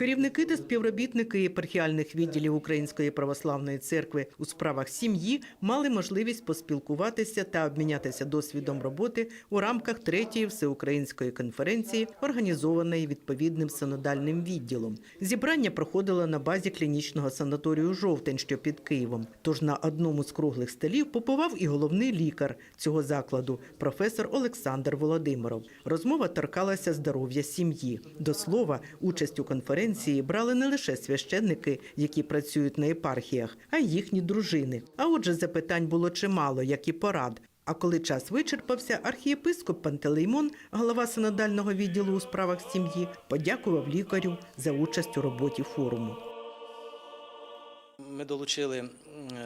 Керівники та співробітники єпархіальних відділів Української православної церкви у справах сім'ї мали можливість поспілкуватися та обмінятися досвідом роботи у рамках третьої всеукраїнської конференції, організованої відповідним синодальним відділом. Зібрання проходило на базі клінічного санаторію Жовтень, що під Києвом. Тож на одному з круглих столів побував і головний лікар цього закладу, професор Олександр Володимиров. Розмова торкалася здоров'я сім'ї. До слова, участь у конференції брали не лише священники, які працюють на єпархіях, а й їхні дружини. А отже, запитань було чимало, як і порад. А коли час вичерпався, архієпископ Пантелеймон, голова синодального відділу у справах сім'ї, подякував лікарю за участь у роботі форуму. Ми долучили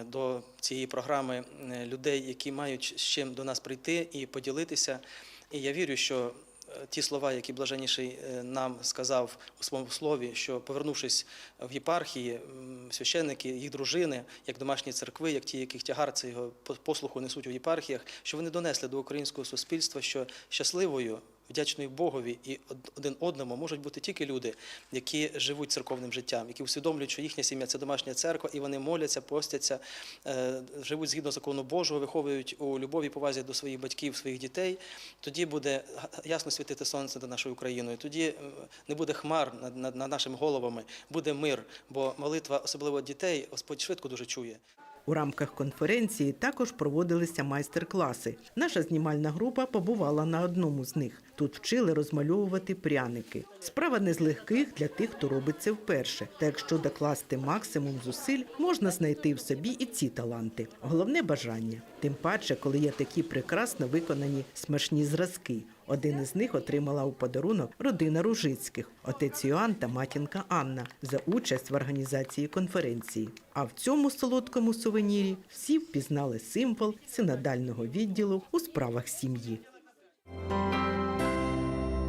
до цієї програми е, людей, які мають з чим до нас прийти і поділитися. І я вірю, що ті слова, які блаженніший е, нам сказав у своєму слові, що повернувшись в єпархії, священники, їх дружини, як домашні церкви, як ті, яких тягар це його послуху несуть у єпархіях, що вони донесли до українського суспільства, що щасливою. Вдячною Богові і один одному можуть бути тільки люди, які живуть церковним життям, які усвідомлюють, що їхня сім'я це домашня церква, і вони моляться, постяться, е, живуть згідно закону Божого, виховують у любові, і повазі до своїх батьків, своїх дітей. Тоді буде ясно світити сонце над нашою Україною. Тоді е, не буде хмар над нашими головами, буде мир, бо молитва, особливо дітей, Господь швидко дуже чує. У рамках конференції також проводилися майстер-класи. Наша знімальна група побувала на одному з них. Тут вчили розмальовувати пряники. Справа не з легких для тих, хто робить це вперше. Та якщо докласти максимум зусиль, можна знайти в собі і ці таланти. Головне бажання. Тим паче, коли є такі прекрасно виконані смачні зразки. Один із них отримала у подарунок родина Ружицьких, отець Йоанн та матінка Анна за участь в організації конференції. А в цьому солодкому сувенірі всі впізнали символ синодального відділу у справах сім'ї.